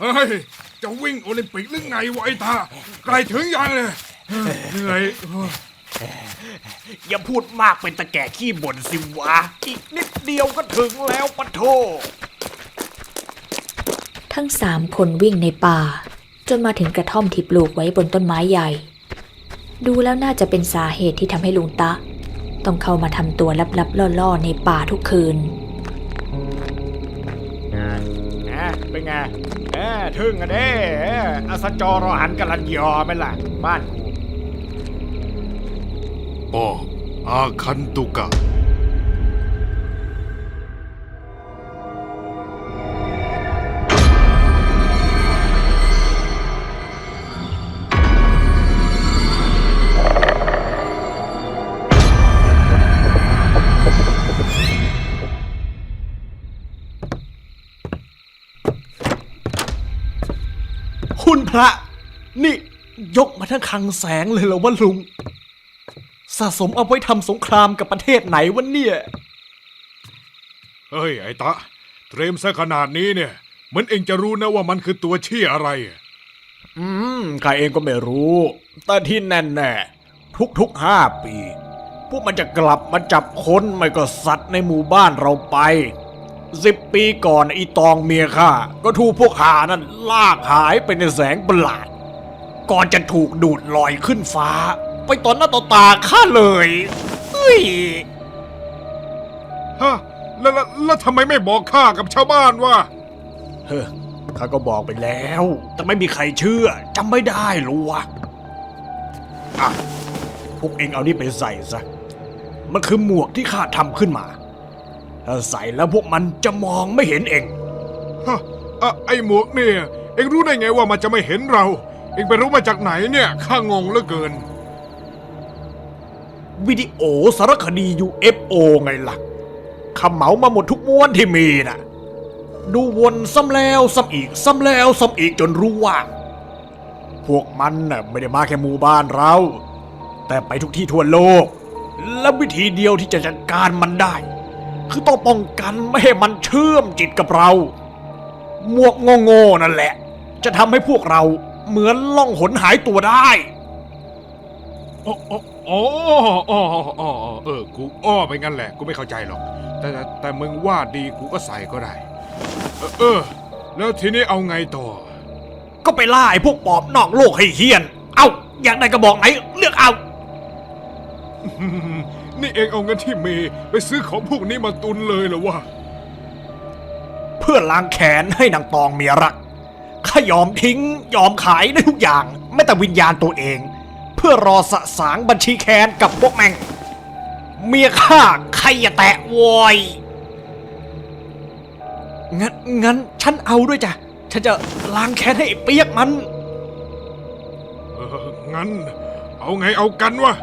เฮ้ย จะวิ่งโอลิมปิกหรือไงวะไอ้ตาไกลถึงยังเลยเหนื่อยอย่าพูดมากเป็นตะแก่ขี้บ่นสิวะ อีกนิดเดียวก็ถึงแล้วปะโท ทั้งสามคนวิ่งในป่า จนมาถึงกระท่อมที่ปลูกไว้บนต้นไม้ใหญ่ ดูแล้วน่าจะเป็นสาเหตุที่ทำให้ลุงตะ ต้องเข้ามาทำตัวลับๆล่อๆในป่าทุกคืน อะเป็นไงแหมทึ่งอะเด้แหมอสจรอหันกำลันยอไหมล่ะ บ้านกู ปออาคันตุกะ พระ นี่ยกมาทั้งคลังแสงเลยเหรอวะลุง สะสมเอาไว้ทำสงครามกับประเทศไหนวะเนี่ย เฮ้ย ไอ้ตะ เตรียมซะขนาดนี้เนี่ยเหมือนเองจะรู้นะว่ามันคือตัวเชี่ยอะไรอะอืมข้าเองก็ไม่รู้ แต่ที่แน่แน่ๆทุกๆห้าปี พวกมันจะกลับมาจับคนไม่ก็สัตว์ในหมู่บ้านเราไป สิบปีก่อนอีตองเมียข้าก็ถูกพวกหานั่นลากหายไปในแสงประหลาด ก่อนจะถูกดูดลอยขึ้นฟ้า ไปต่อหน้าต่อตาข้าเลยเฮ้ยฮะแล้วแล้วแล้วทำไมไม่บอกข้ากับชาวบ้านว่า เฮ้อข้าก็บอกไปแล้ว แต่ไม่มีใครเชื่อจำไม่ได้หรอวะอะพวกเองเอานี่ไปใส่ซะ มันคือหมวกที่ข้าทำขึ้นมาถ้า ใส่แล้วพวกมันจะมองไม่เห็นเองฮะอะไอ้หมวกเนี่ย เอ็งรู้ได้ไงว่ามันจะไม่เห็นเรา เอ็งไปรู้มาจากไหนเนี่ยข้างงเหลือเกิน วิดีโอสารคดี UFO ไงล่ะข้าเหมามาหมดทุกม้วนที่มีน่ะ ดูวนซ้ำแล้วซ้ำอีกซ้ำแล้วซ้ำอีกจนรู้ว่า พวกมันน่ะไม่ได้มาแค่หมู่บ้านเรา แต่ไปทุกที่ทั่วโลก และวิธีเดียวที่จะจัดการมันได้ คือต้องป้องกันไม่ให้มันเชื่อมจิตกับเรา หมวกโง่ๆนั่นแหละ จะทำให้พวกเราเหมือนล่องหนหายตัวได้อ๋ออ๋ออ๋ออ๋ออ๋อเออ กูอ้อไปงั้นแหละ กูไม่เข้าใจหรอก แต่แต่แต่มึงว่าดีกูก็ใส่ก็ได้ เออเออ แล้วทีนี้เอาไงต่อ ก็ไปล่าไอ้พวกปอบนอกโลกให้เฮียน เอาอยากได้กระบอกไหน เลือกเอา นี่เองเอาเงินที่มีไปซื้อของพวกนี้มาตุนเลยเหรอวะ เพื่อล้างแค้นให้นางตองเมียรัก ข้ายอมทิ้ง ยอมขายได้ทุกอย่าง ไม่แต่วิญญาณตัวเอง เพื่อรอสะสางบัญชีแค้นกับพวกแม่งเมียข้าใครอย่าแตะวอยงั้นงั้นฉันเอาด้วยจ้ะ ฉันจะล้างแค้นให้ไอ้เปียกมัน เอองั้น เอาไงเอากันวะ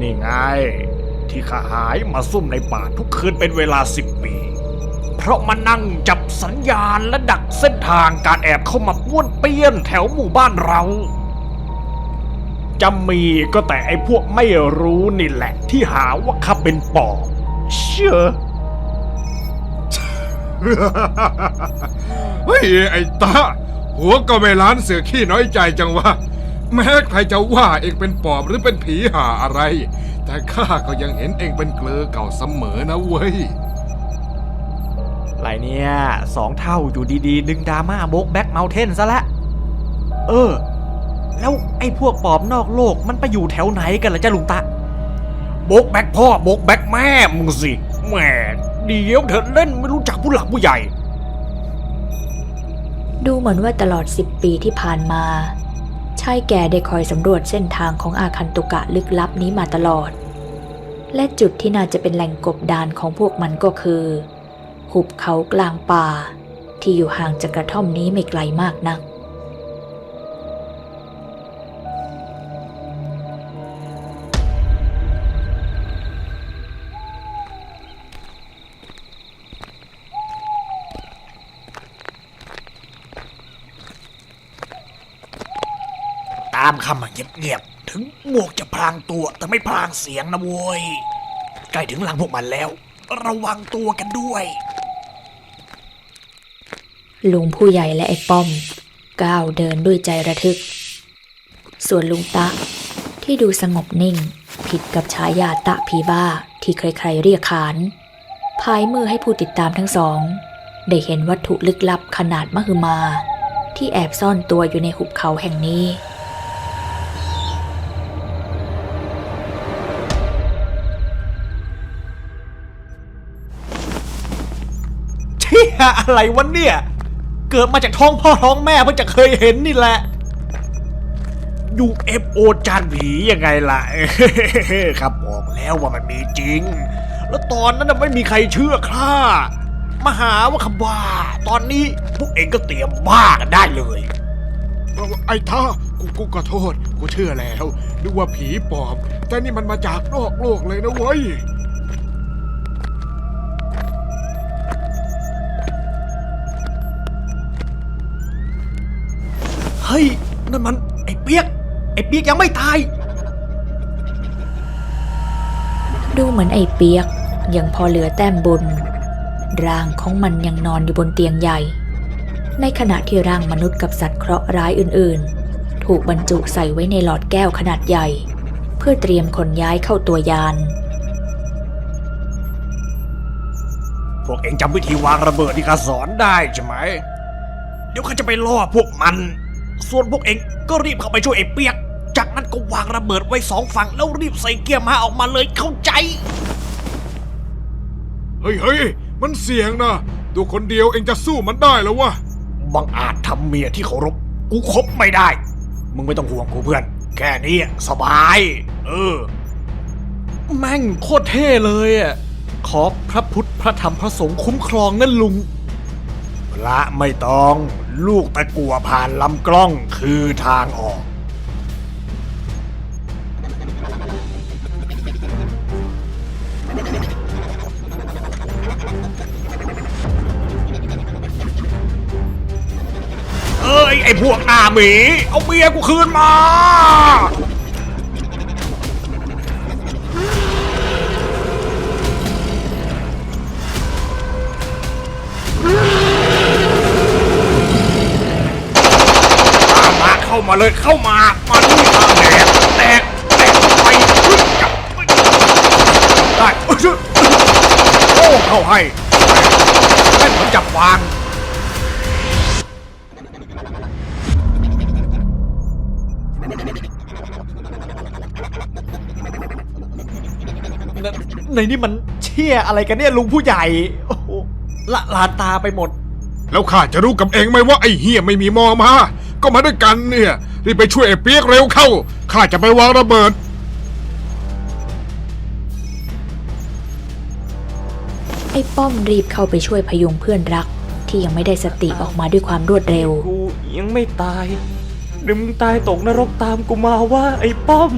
นี่ไง ที่ข้าหายมาซุ่มในป่าทุกคืนเป็นเวลาสิบปี เพราะมานั่งจับสัญญาณและดักเส้นทางการแอบเข้ามาป้วนเปี้ยนแถวหมู่บ้านเรา จะมีก็แต่ไอ้พวกไม่รู้นี่แหละ ที่หาว่าข้าเป็นปอบเชื่อเฮ้ยไอ้ตาหัวก็ไม่ล้านเสือขี้น้อยใจจังวะ แม้ใครจะว่าเองเป็นปอบหรือเป็นผีหาอะไร แต่ข้าก็ยังเห็นเองเป็นเกลอเก่าเสมอนะเว้ยไรเนี่ยสองเท่าอยู่ดีๆ ดึงดราม่าโบกแบ็กเมลเทนซะละเออ แล้วไอ้พวกปอบนอกโลกมันไปอยู่แถวไหนกันล่ะจ้าลุงตะโบกแบ็กพ่อโบกแบ็กแม่มึงสิแหม่เดี๋ยวเธอเล่นไม่รู้จักผู้หลักผู้ใหญ่ ดูเหมือนว่าตลอด10ปีที่ผ่านมา ชายแก่ได้คอยสำรวจเส้นทางของอาคันตุกะลึกลับนี้มาตลอด และจุดที่น่าจะเป็นแหล่งกบดานของพวกมันก็คือ หุบเขากลางป่า ที่อยู่ห่างจากกระท่อมนี้ไม่ไกลมากนักามคำมาเงียบๆ ถึงหมวกจะพรางตัวแต่ไม่พรางเสียงนะโว้ย ใกล้ถึงหลังพวกมันแล้ว ระวังตัวกันด้วย ลุงผู้ใหญ่และไอ้ป้อม ก้าวเดินด้วยใจระทึก ส่วนลุงตะ ที่ดูสงบนิ่ง ผิดกับฉายาตะผีบ้าที่ใครๆเรียกขานพายมือให้ผู้ติดตามทั้งสอง ได้เห็นวัตถุลึกลับขนาดมหึมา ที่แอบซ่อนตัวอยู่ในหุบเขาแห่งนี้ อะไรวะเนี่ย เกิดมาจากท้องพ่อท้องแม่เพิ่งจะเคยเห็นนี่แหละ UFO จานผียังไงล่ะ ครับบอกแล้วว่ามันมีจริง แล้วตอนนั้นน่ะไม่มีใครเชื่อข้ามาหาว่าคำว่าตอนนี้พวกเองก็เตรียมบ้ากันได้เลย ไอ้ท่ากูกูขอโทษ กูเชื่อแล้วนึกว่าผีปอบ แต่นี่มันมาจากนอกโลกเลยนะเว้ย เฮ้ยนั่นมันไอ้เปียก ไอ้เปียกยังไม่ตาย ดูเหมือนไอ้เปียกยังพอเหลือแต้มบุญ ร่างของมันยังนอนอยู่บนเตียงใหญ่ ในขณะที่ร่างมนุษย์กับสัตว์เคราะห์ร้ายอื่นๆ ถูกบรรจุใส่ไว้ในหลอดแก้วขนาดใหญ่ เพื่อเตรียมขนย้ายเข้าตัวยาน พวกเองจำวิธีวางระเบิดที่ข้าสอนได้ใช่ไหม เดี๋ยวข้าจะไปล่อพวกมัน ส่วนพวกเองก็รีบเข้าไปช่วยไอ้เปียก จากนั้นก็วางระเบิดไว้สองฝั่งแล้วรีบใส่เกียร์มาออกมาเลยเข้าใจ เฮ้ยเฮ้ยมันเสี่ยงนะตัวคนเดียวเองจะสู้มันได้แล้ววะบังอาจทำเมียที่เคารพกูคบไม่ได้ มึงไม่ต้องห่วงกูเพื่อน แค่นี้สบาย เออ แม่งโคตรเท่เลยอะขอพระพุทธพระธรรมพระสงฆ์คุ้มครองนั่นลุง พระไม่ต้อง ลูกตะกัวผ่านลำกล้องคือทางออก เอ้ย ไอ้พวกหน้าหมี เอาเมียกูคืนมา มาเข้ามาเลยเข้ามามาที่ทางแดกแตกแตกเข้าไปจับได้เอ้ยโอ้เข้าให้แม่นเหมือนจับวางในนี่มันเชี่ยอะไรกันเนี่ยลุงผู้ใหญ่โอ้โหละลานตาไปหมด แล้วข้าจะรู้กับเองไหมว่าไอ้เฮียไม่มีมอมา ก็มาด้วยกันเนี่ยรีบไปช่วยไอ้เปียกเร็วเข้าข้าจะไปวางระเบิด ไอ้ป้อมรีบเข้าไปช่วยพยุงเพื่อนรัก ที่ยังไม่ได้สติออกมาด้วยความรวดเร็ว กูยังไม่ตายหรือมึงตายตกนรกตามกูมาว่าไอ้ป้อม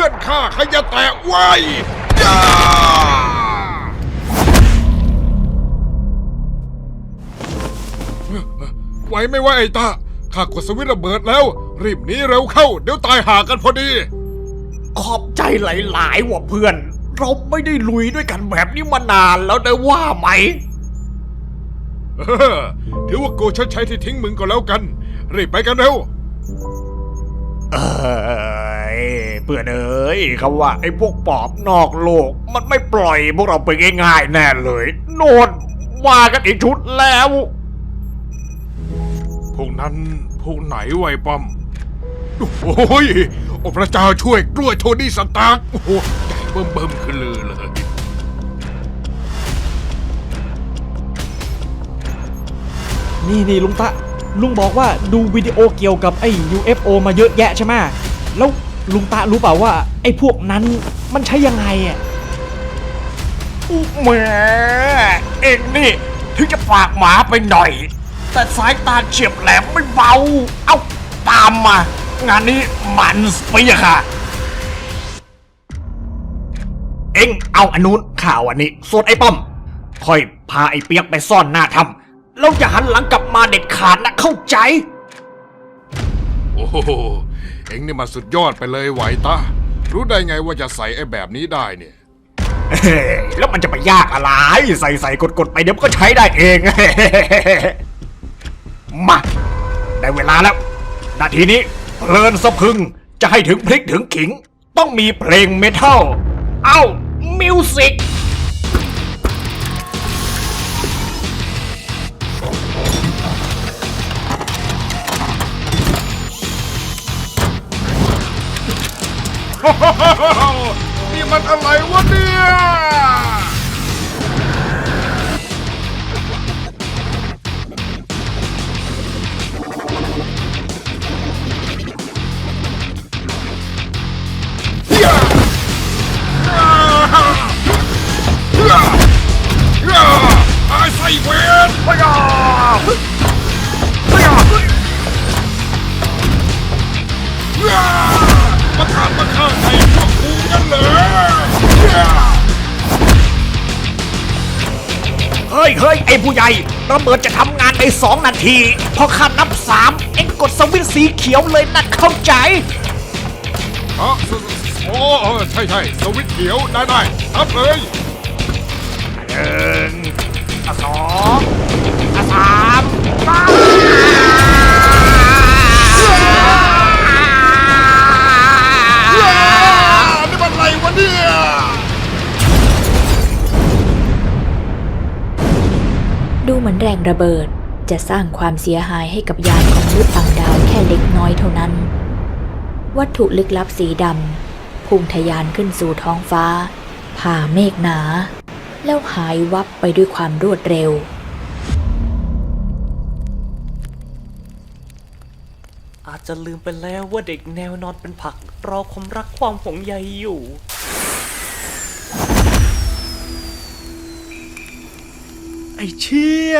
พื่อนข้าขยะแตะไว้ย่าไหวไหม่ว่าไอ้ตาข้ากดสวิตช์ระเบิดแล้ว รีบหนีเร็วเข้า เดี๋ยวตายหากันพอดี ขอบใจหลายๆว่ะเพื่อน เราไม่ได้ลุยด้วยกันแบบนี้มานานแล้วได้ว่าไหมเออถือว่ากูชดใช้ที่ทิ้งมึงก็แล้วกัน รีบไปกันเร็ว เอ้ยเพื่อนเอ้ยคำว่าไอ้พวกปอบนอกโลก มันไม่ปล่อยพวกเราไปง่ายๆแน่เลย โนนมากันอีกชุดแล้ว พวกนั้นพวกไหนไวะไอ้ป้อมโอ้ยโอ้พระเจ้าช่วยกล้วยโทนี่สตาร์กโอ้โหใจเบิ่มเบิ่มๆขึ้นเลยเลยนี่นี่ลุงตะ ลุงบอกว่าดูวิดีโอเกี่ยวกับไอ้ UFO มาเยอะแยะใช่ไหมแล้ว ลุงตะรู้เปล่าว่า ไอ้พวกนั้นมันใช้ยังไงอะแหมเองนี่ ถึงจะฝากหมาไปหน่อย แต่สายตาเฉียบแหลมไม่เบา เอาตามมา งานนี้มันไปอะค่ะ เอ็งเอาอันนู้นข่าวอันนี้ส่วนไอ้ป้อมค่อยพาไอ้เปียกไปซ่อนหน้าถ้ำแล้วอย่าหันหลังกลับมาเด็ดขาดนะเข้าใจ โอ้โห เอ็งนี่มาสุดยอดไปเลยไหวตารู้ได้ไงว่าจะใส่ไอ้แบบนี้ได้เนี่ย เฮ้ยแล้วมันจะไปยากอะไร ใส่ใส่กดกดไปเดี๋ยวมันก็ใช้ได้เอง มา ได้เวลาแล้ว นาทีนี้เพลินสะพรึงจะให้ถึงพลิกถึงขิง ต้องมีเพลงเมทัล เอ้า มิวสิก นี่มันอะไรวะเนี่ย เฮ้ยเฮ้ย ไอ้ผู้ใหญ่ระเบิดจะทำงานในสองนาทีพอข้านับสามเอ็งกดสวิตช์สีเขียวเลยนะเข้าใจ อ๋อสสโอ้เออใช่ใช่สวิตช์เขียวได้ได้ทับเลยหนึ่งอะสองอะสามมา มือนแรงระเบิด จะสร้างความเสียหายให้กับยานของมนุษย์ต่างดาวแค่เล็กน้อยเท่านั้น วัตถุลึกลับสีดำพุ่งทะยานขึ้นสู่ท้องฟ้า ผ่าเมฆหนา แล้วหายวับไปด้วยความรวดเร็วอาจจะลืมไปแล้วว่าเด็กแนวนอนเป็นผักรอความรักความห่วงใยอยู่ ไอ้เชี่ย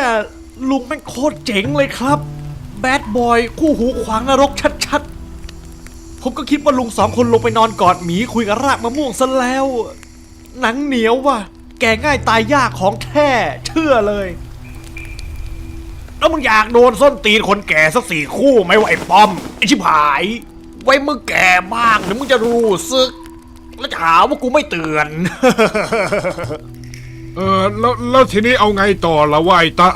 ลุงแม่งโคตรเจ๋งเลยครับ แบดบอย คู่หูขวางนรกชัดๆ ผมก็คิดว่าลุงสองคนลงไปนอนกอดหมีคุยกับรากมะม่วงซะแล้ว หนังเหนียวว่ะ แก่ง่ายตายยากของแท้เชื่อเลย แล้วมึงอยากโดนส้นตีนคนแก่สักสี่คู่ไหมวะไอ้ป้อม ไอชิบหาย ไว้มึงแก่บ้างเดี๋ยวมึงจะรู้สึก แล้วจะหาว่ากูไม่เตือน เออแล้วแล้วทีนี้เอาไงต่อละวะไอ้ตะ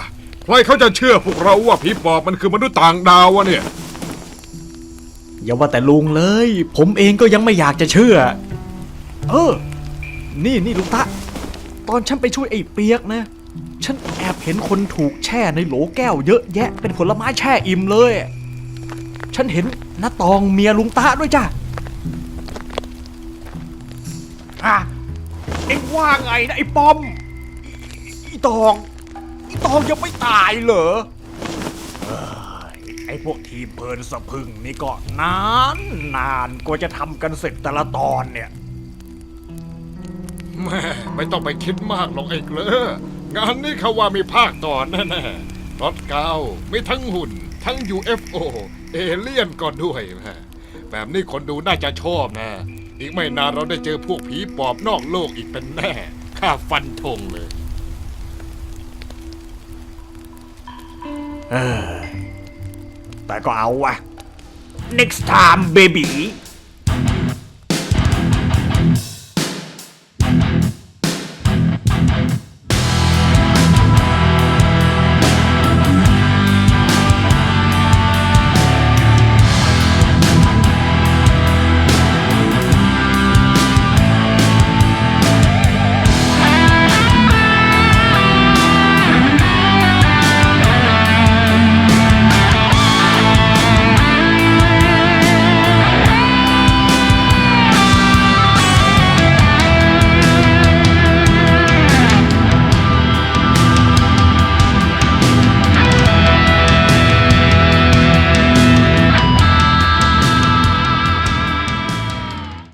ใครเขาจะเชื่อพวกเราว่าผีปอบมันคือมนุษย์ต่างดาววะเนี่ย อย่าว่าแต่ลุงเลย ผมเองก็ยังไม่อยากจะเชื่อ เออ นี่นี่ลุงตะ ตอนฉันไปช่วยไอ้เปียกนะ ฉันแอบเห็นคนถูกแช่ในโหลแก้วเยอะแยะ เป็นผลไม้แช่อิ่มเลย ฉันเห็นน้าตองเมียลุงตะด้วยจ้ะอะเอ็งว่าไงนะไอ้ป้อมไอ้ ตองไอ้ตองยังไม่ตายเหรอไอ้พวกทีมเพลินสะพรึงนี่ก็นานนานกว่าจะทำกันเสร็จแต่ละตอนเนี่ย แม่ไม่ต้องไปคิดมากหรอกไอ้เกลองานนี้เขาว่ามีภาคต่อแน่ๆรถเก้ามีทั้งหุ่น ทั้ง UFO เอเลี่ยนก็ด้วยแม่แบบนี้คนดูน่าจะชอบนะ อีกไม่นานเราได้เจอพวกผีปอบนอกโลกอีกเป็นแน่ ข้าฟันธงเลย แต่ก็เอาวะ next time baby